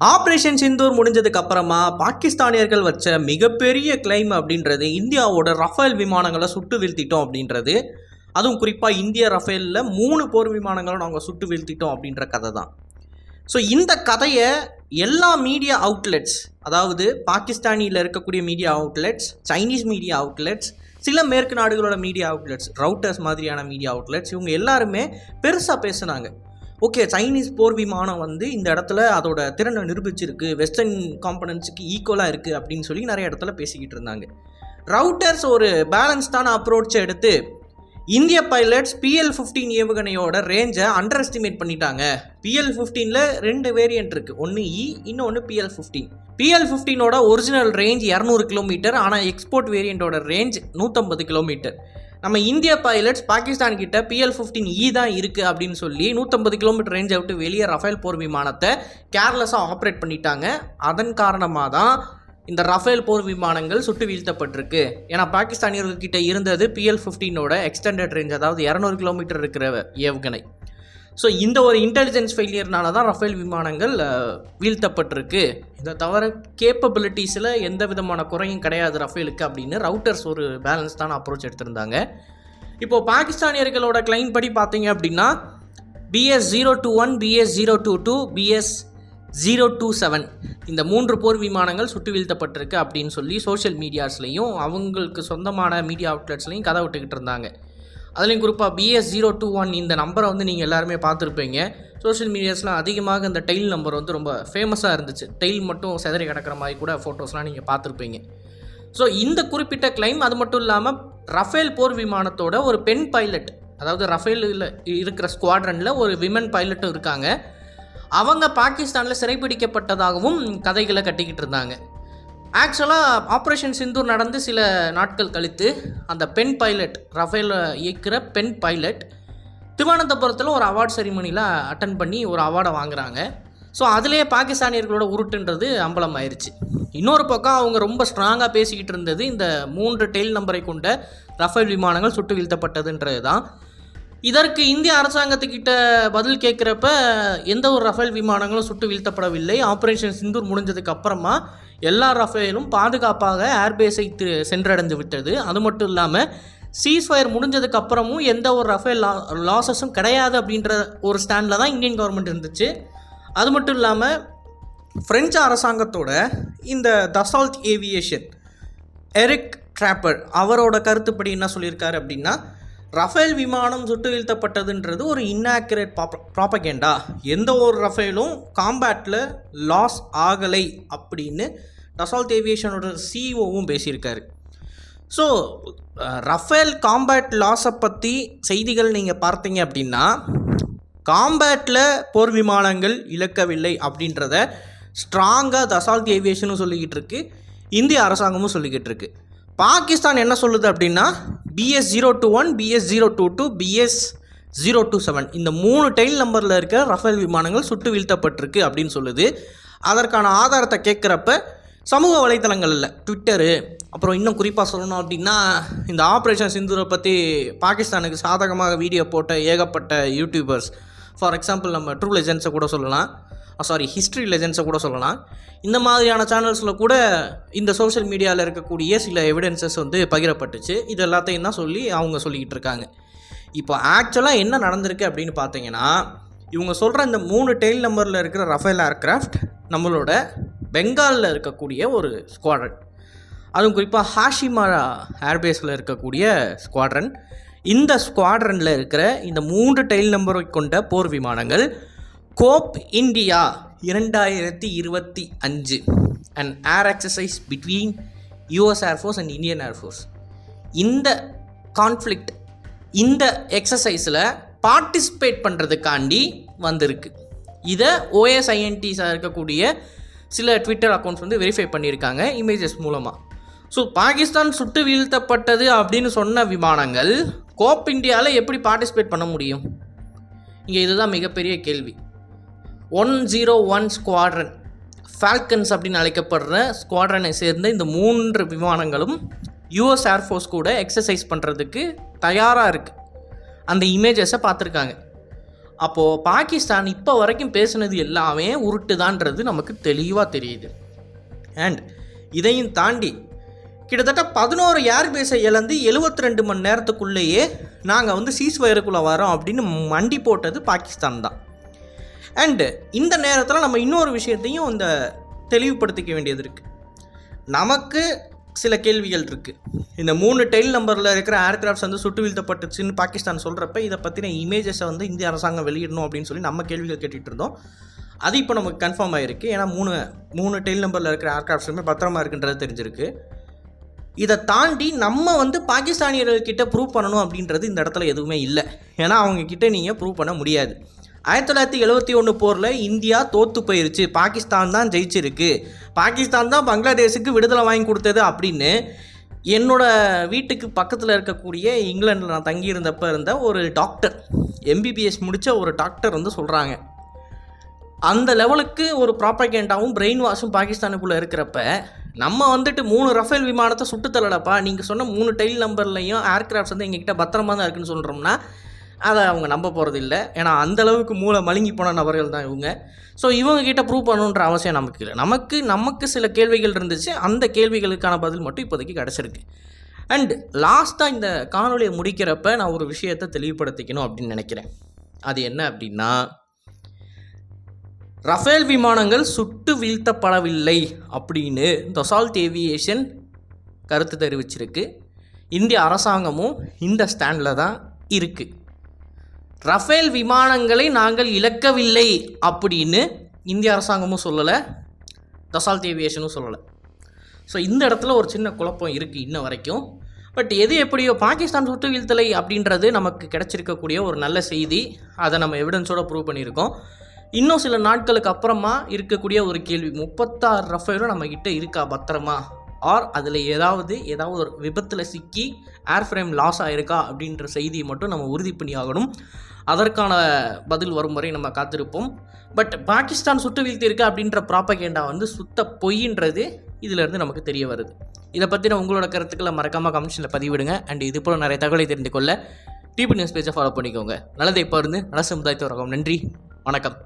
Operation Sindoor முடிஞ்சதுக்கு அப்புறமா பாகிஸ்தானியர்கள் வச்ச மிகப்பெரிய கிளைம் அப்படின்றது இந்தியாவோட ரஃபேல் விமானங்களை சுட்டு வீழ்த்திட்டோம் அப்படின்றது. அதுவும் குறிப்பாக இந்திய ரஃபேலில் மூணு போர் விமானங்களை நாங்கள் சுட்டு வீழ்த்திட்டோம் அப்படின்ற கதை தான். ஸோ இந்த கதையை எல்லா மீடியா அவுட்லெட்ஸ் அதாவது பாகிஸ்தானியில் இருக்கக்கூடிய media outlets Chinese media outlets சில மேற்கு நாடுகளோட மீடியா அவுட்லெட்ஸ் ரவுட்டர்ஸ் மாதிரியான மீடியா அவுட்லெட்ஸ் இவங்க எல்லாருமே பெருசாக பேசுனாங்க. ஓகே சைனீஸ் போர் விமானம் வந்து இந்த இடத்துல அதோட திறனை நிரூபிச்சிருக்கு. வெஸ்டர்ன் காம்பனன்ஸுக்கு ஈக்குவலாக இருக்குது அப்படின்னு சொல்லி நிறைய இடத்துல பேசிக்கிட்டு இருந்தாங்க. ரவுட்டர்ஸ் ஒரு பேலன்ஸ்டான அப்ரோச்சை எடுத்து இந்திய பைலட்ஸ் பிஎல் ஃபிஃப்டீன் ஏவுகணையோட ரேஞ்சை அண்டர் எஸ்டிமேட் பண்ணிட்டாங்க பிஎல் ஃபிஃப்டீனில் ரெண்டு வேரியன்ட் இருக்குது ஒன்று இ இன்னொன்று பிஎல் ஃபிஃப்டீன் பிஎல் ஃபிஃப்டீனோட ஒரிஜினல் ரேஞ்ச் இரநூறு கிலோமீட்டர் ஆனால் எக்ஸ்போர்ட் வேரியண்ட்டோட ரேஞ்ச் நூற்றம்பது கிலோமீட்டர் நம்ம இந்திய பைலட்ஸ் பாகிஸ்தான் கிட்ட பிஎல் ஃபிஃப்டீன் இ தான் இருக்குது அப்படின்னு சொல்லி நூற்றம்பது கிலோமீட்டர் ரேஞ்சை விட்டு வெளியே ரஃபேல் போர் விமானத்தை கேர்லெஸ்ஸாக ஆப்ரேட் பண்ணிட்டாங்க. அதன் காரணமாக தான் இந்த ரஃபேல் போர் விமானங்கள் சுட்டு வீழ்த்தப்பட்டிருக்கு. ஏன்னா பாகிஸ்தானியர்கள் கிட்ட இருந்தது பிஎல் ஃபிஃப்டீனோட எக்ஸ்டெண்டட் ரேஞ்ச் அதாவது இரநூறு கிலோமீட்டர் இருக்கிற ஏவுகணை. ஸோ இந்த ஒரு இன்டெலிஜென்ஸ் ஃபெயிலியர்னால தான் ரஃபேல் விமானங்கள் வீழ்த்தப்பட்டிருக்கு. இதை தவிர கேப்பபிலிட்டிஸில் எந்த விதமான குறையும் கிடையாது ரஃபேலுக்கு அப்படின்னு ரவுட்டர்ஸ் ஒரு பேலன்ஸ்டான அப்ரோச் எடுத்திருந்தாங்க. இப்போது பாகிஸ்தானியர்களோட கிளைம் படி பார்த்தீங்க அப்படின்னா PS zero two one PS zero two two PS zero two seven இந்த மூன்று போர் விமானங்கள் சுட்டு வீழ்த்தப்பட்டிருக்கு அப்படின்னு சொல்லி சோஷியல் மீடியாஸ்லேயும் அவங்களுக்கு சொந்தமான மீடியா அவுட்லெட்ஸ்லையும் கதை விட்டுக்கிட்டு இருந்தாங்க. அதுலேயும் குறிப்பாக பிஎஸ் ஜீரோ டூ ஒன் இந்த நம்பரை வந்து நீங்கள் எல்லாருமே பார்த்துருப்பீங்க. சோஷியல் மீடியாஸ்லாம் அதிகமாக இந்த டெயில் நம்பர் வந்து ரொம்ப ஃபேமஸாக இருந்துச்சு. டெயில் மட்டும் செதறி கிடக்கிற மாதிரி கூட ஃபோட்டோஸ்லாம் நீங்கள் பார்த்துருப்பீங்க. ஸோ இந்த குறிப்பிட்ட கிளைம் அது மட்டும் இல்லாமல் ரஃபேல் போர் விமானத்தோட ஒரு பெண் பைலட் அதாவது ரஃபேலில் இருக்கிற ஸ்குவாட்ரனில் ஒரு விமன் பைலட்டும் இருக்காங்க. அவங்க பாகிஸ்தானில் சிறைப்பிடிக்கப்பட்டதாகவும் கதைகளை கட்டிக்கிட்டு இருந்தாங்க. ஆக்சுவலாக ஆப்ரேஷன் சிந்தூர் நடந்து சில நாட்கள் கழித்து அந்த பெண் பைலட் ரஃபேல் இயக்கிற பெண் பைலட் திருவனந்தபுரத்தில் ஒரு அவார்ட் செரிமனியில் அட்டன் பண்ணி ஒரு அவார்டை வாங்குறாங்க. ஸோ அதுலேயே பாகிஸ்தானியர்களோட உருட்டுன்றது அம்பலம் ஆயிடுச்சு இன்னொரு பக்கம் அவங்க ரொம்ப ஸ்ட்ராங்காக பேசிக்கிட்டு இருந்தது இந்த மூன்று டெயில் நம்பரை கொண்ட ரஃபேல் விமானங்கள் சுட்டு வீழ்த்தப்பட்டதுன்றது தான் இதற்கு இந்திய அரசாங்கத்துக்கிட்ட பதில் கேட்குறப்ப எந்த ஒரு ரஃபேல் விமானங்களும் சுட்டு வீழ்த்தப்படவில்லை. ஆப்ரேஷன் சிந்தூர் முடிஞ்சதுக்கு அப்புறமா எல்லா ரஃபேலும் பாதுகாப்பாக ஏர்பேஸை சென்றடைந்து விட்டது. அது மட்டும் இல்லாமல் சீஸ்ஃபயர் முடிஞ்சதுக்கு அப்புறமும் எந்த ஒரு ரஃபேல் லா லாசஸும் கிடையாது அப்படின்ற ஒரு ஸ்டாண்டில் தான் இந்தியன் கவர்மெண்ட் இருந்துச்சு. அது மட்டும் இல்லாமல் ஃப்ரெஞ்சு அரசாங்கத்தோட இந்த தசால்ட் ஏவியேஷன் எரிக் ட்ராப்பர் அவரோட கருத்துப்படி என்ன சொல்லியிருக்காரு அப்படின்னா ரஃபேல் விமானம் சுட்டு வீழ்த்தப்பட்டதுன்றது ஒரு இன்னாக்குரேட் ப்ராப்பகேண்டா எந்த ஒரு ரஃபேலும் காம்பேட்டில் லாஸ் ஆகலை அப்படின்னு டசால்ட் ஏவியேஷனோட சிஇஓவும் பேசியிருக்காரு. ஸோ ரஃபேல் காம்பேட் லாஸை பற்றி செய்திகள் நீங்கள் பார்த்தீங்க அப்படின்னா காம்பேட்டில் போர் விமானங்கள் இழக்கவில்லை அப்படின்றத ஸ்ட்ராங்காக தசால்ட் ஏவியேஷனும் சொல்லிக்கிட்டு இருக்கு. இந்திய அரசாங்கமும் சொல்லிக்கிட்டு இருக்கு. பாகிஸ்தான் என்ன சொல்லுது அப்படின்னா PS zero two one PS zero two two PS zero two seven இந்த மூணு டைல் நம்பரில் இருக்க ரஃபேல் விமானங்கள் சுட்டு வீழ்த்தப்பட்டிருக்கு அப்படின்னு சொல்லுது. அதற்கான ஆதாரத்தை கேட்குறப்ப சமூக வலைத்தளங்களில் ட்விட்டரு அப்புறம் இன்னும் குறிப்பாக சொல்லணும் அப்படின்னா இந்த ஆப்ரேஷன் சிந்துரை பற்றி பாகிஸ்தானுக்கு சாதகமாக வீடியோ போட்ட ஏகப்பட்ட யூடியூபர்ஸ் ஃபார் எக்ஸாம்பிள் நம்ம ட்ரூ லெஜன்ஸை கூட சொல்லலாம். சாரி ஹிஸ்ட்ரி லெஜன்ஸை கூட சொல்லலாம். இந்த மாதிரியான சேனல்ஸில் கூட இந்த சோஷியல் மீடியாவில் இருக்கக்கூடிய சில எவிடன்சஸ் வந்து பகிரப்பட்டுச்சு. இது எல்லாத்தையும் தான் சொல்லி அவங்க சொல்லிக்கிட்டு இருக்காங்க. இப்போ ஆக்சுவலாக என்ன நடந்திருக்கு அப்படின்னு பார்த்தீங்கன்னா இவங்க சொல்கிற இந்த மூணு டெயில் நம்பரில் இருக்கிற ரஃபேல் ஏர்க்ராஃப்ட் நம்மளோட பெங்காலில் இருக்கக்கூடிய ஒரு ஸ்குவாட்ரன் அதுவும் குறிப்பாக ஹாஷிமாரா ஏர்பேஸில் இருக்கக்கூடிய ஸ்குவாட்ரன் இந்த ஸ்குவாட்ரனில் இருக்கிற இந்த மூன்று டெயில் நம்பரை கொண்ட போர் விமானங்கள் கோப் இந்தியா இரண்டாயிரத்தி இருபத்தி அஞ்சு. And air exercise between US air force and Indian air force இந்த கான்ஃப்ளிக்ட் இந்த எக்ஸசைஸில் பார்ட்டிசிபேட் பண்ணுறதுக்காண்டி வந்திருக்கு. இதை ஓஎஸ்ஐஎன்டிஸாக இருக்கக்கூடிய சில ட்விட்டர் அக்கௌண்ட்ஸ் வந்து வெரிஃபை பண்ணியிருக்காங்க இமேஜஸ் மூலமாக ஸோ பாகிஸ்தான் சுட்டு வீழ்த்தப்பட்டது அப்படின்னு சொன்ன விமானங்கள் கோப் இந்தியாவில் எப்படி பார்ட்டிசிபேட் பண்ண முடியும்? இங்கே இதுதான் மிகப்பெரிய கேள்வி. One zero one squadron. Falcons அப்படின்னு அழைக்கப்படுற ஸ்குவாட்ரனை சேர்ந்த இந்த மூன்று விமானங்களும் யூஎஸ் ஏர்ஃபோர்ஸ் கூட எக்ஸசைஸ் பண்ணுறதுக்கு தயாராக இருக்குது அந்த இமேஜஸை பார்த்துருக்காங்க. அப்போது பாகிஸ்தான் இப்போ வரைக்கும் பேசுனது எல்லாமே உருட்டுதான்றது நமக்கு தெளிவாக தெரியுது. அண்ட் இதையும் தாண்டி கிட்டத்தட்ட பதினோரு ஏர்பேஸை இழந்து 72 ரெண்டு மணி நேரத்துக்குள்ளேயே நாங்கள் வந்து சீஸ் வயருக்குள்ளே வரோம் அப்படின்னு மண்டி போட்டது பாகிஸ்தான் தான். அண்டு இந்த நேரத்தில் நம்ம இன்னொரு விஷயத்தையும் இந்த தெளிவுபடுத்திக்க வேண்டியது இருக்குது நமக்கு சில கேள்விகள் இருக்குது இந்த மூணு டெயில் நம்பரில் இருக்கிற ஏர்கிராஃப்ட்ஸ் வந்து சுட்டு வீழ்த்தப்பட்டுச்சுன்னு பாகிஸ்தான் சொல்கிறப்ப இதை பற்றின இமேஜஸை வந்து இந்திய அரசாங்கம் வெளியிடணும் அப்படின்னு சொல்லி நம்ம கேள்விகள் கேட்டுகிட்டு இருந்தோம். அது இப்போ நமக்கு கன்ஃபார்ம் ஆகிருக்கு ஏன்னா மூணு மூணு டெயில் நம்பரில் இருக்கிற ஏர்கிராஃப்ட்ஸுமே பத்திரமா இருக்குன்றது தெரிஞ்சிருக்கு. இதை தாண்டி நம்ம வந்து பாகிஸ்தானியர்கள்கிட்ட ப்ரூவ் பண்ணணும் அப்படின்றது இந்த இடத்துல எதுவுமே இல்லை. ஏன்னா அவங்கக்கிட்ட நீங்கள் ப்ரூவ் பண்ண முடியாது. ஆயிரத்தி தொள்ளாயிரத்தி எழுபத்தி ஒன்று போரில் இந்தியா தோத்து போயிருச்சு. பாகிஸ்தான் தான் ஜெயிச்சிருக்கு. பாகிஸ்தான் தான் பங்களாதேஷுக்கு விடுதலை வாங்கி கொடுத்தது அப்படின்னு என்னோட வீட்டுக்கு பக்கத்தில் இருக்கக்கூடிய இங்கிலாண்டில் நான் தங்கியிருந்தப்ப இருந்த ஒரு டாக்டர் எம்பிபிஎஸ் முடித்த ஒரு டாக்டர் வந்து சொல்கிறாங்க அந்த லெவலுக்கு ஒரு ப்ராப்பகேண்டாவும் பிரெயின் வாஷும் பாகிஸ்தானுக்குள்ளே இருக்கிறப்ப நம்ம வந்துட்டு மூணு ரஃபேல் விமானத்தை சுட்டு தள்ளலப்பா. நீங்கள் சொன்ன மூணு டைல் நம்பர்லையும் ஏர்கிராஃப்ட்ஸ் வந்து எங்ககிட்ட பத்திரமா தான் இருக்குன்னு சொல்கிறோம்னா அதை அவங்க நம்ப போகிறது இல்லை ஏன்னா அந்த அளவுக்கு மூளை மழுங்கி போன நபர்கள் தான் இவங்க. ஸோ இவங்கக்கிட்ட ப்ரூவ் பண்ணணுன்ற அவசியம் நமக்கு இல்லை. நமக்கு நமக்கு சில கேள்விகள் இருந்துச்சு. அந்த கேள்விகளுக்கான பதில் மட்டும் இப்போதைக்கு கிடச்சிருக்கு. அண்ட் லாஸ்ட்டாக இந்த காணொலியை முடிக்கிறப்ப நான் ஒரு விஷயத்தை தெளிவுபடுத்திக்கணும் அப்படின்னு நினைக்கிறேன். அது என்ன அப்படின்னா ரஃபேல் விமானங்கள் சுட்டு வீழ்த்தப்படவில்லை அப்படின்னு தொசால்ட் ஏவியேஷன் கருத்து தெரிவிச்சிருக்கு. இந்திய அரசாங்கமும் இந்த ஸ்டாண்டில் தான் இருக்குது ரஃபேல் விமானங்களை நாங்கள் இழக்கவில்லை அப்படின்னு இந்திய அரசாங்கமும் சொல்லலை தசால் ஏவியேஷனும் சொல்லலை. ஸோ இந்த இடத்துல ஒரு சின்ன குழப்பம் இருக்குது இன்ன வரைக்கும். பட் எது எப்படியோ பாகிஸ்தான் சுட்டு வீழ்த்தலை அப்படின்றது நமக்கு கிடச்சிருக்கக்கூடிய ஒரு நல்ல செய்தி. அதை நம்ம எவிடன்ஸோட ப்ரூவ் பண்ணியிருக்கோம். இன்னும் சில நாட்களுக்கு அப்புறமா இருக்கக்கூடிய ஒரு கேள்வி முப்பத்தாறு ரஃபேலும் நம்மக்கிட்ட இருக்கா பத்திரமா? ஆர் அதில் ஏதாவது ஏதாவது ஒரு விபத்தில் சிக்கி ஏர் ஃப்ரேம் லாஸ் ஆயிருக்கா அப்படின்ற செய்தியை மட்டும் நம்ம உறுதி பண்ணி ஆகணும். அதற்கான பதில் வரும் வரை நம்ம காத்திருப்போம். பட் பாகிஸ்தான் சுட்டு வீழ்த்தியிருக்கு அப்படின்ற ப்ராப்பகேண்டா வந்து சுத்த பொய்ன்றது இதிலிருந்து நமக்கு தெரிய வருது. இதை பற்றின உங்களோட கருத்துக்களை மறக்காமல் கமெண்ட்ஸில் பதிவிடுங்க. அண்ட் இது போல் நிறைய தகவலை தெரிந்து கொள்ள டிபி நியூஸ் பேஜை ஃபாலோ பண்ணிக்கோங்க. நல்லதை இப்போ இருந்து நல்ல சமுதாயத்தை வரகம் நன்றி. வணக்கம்.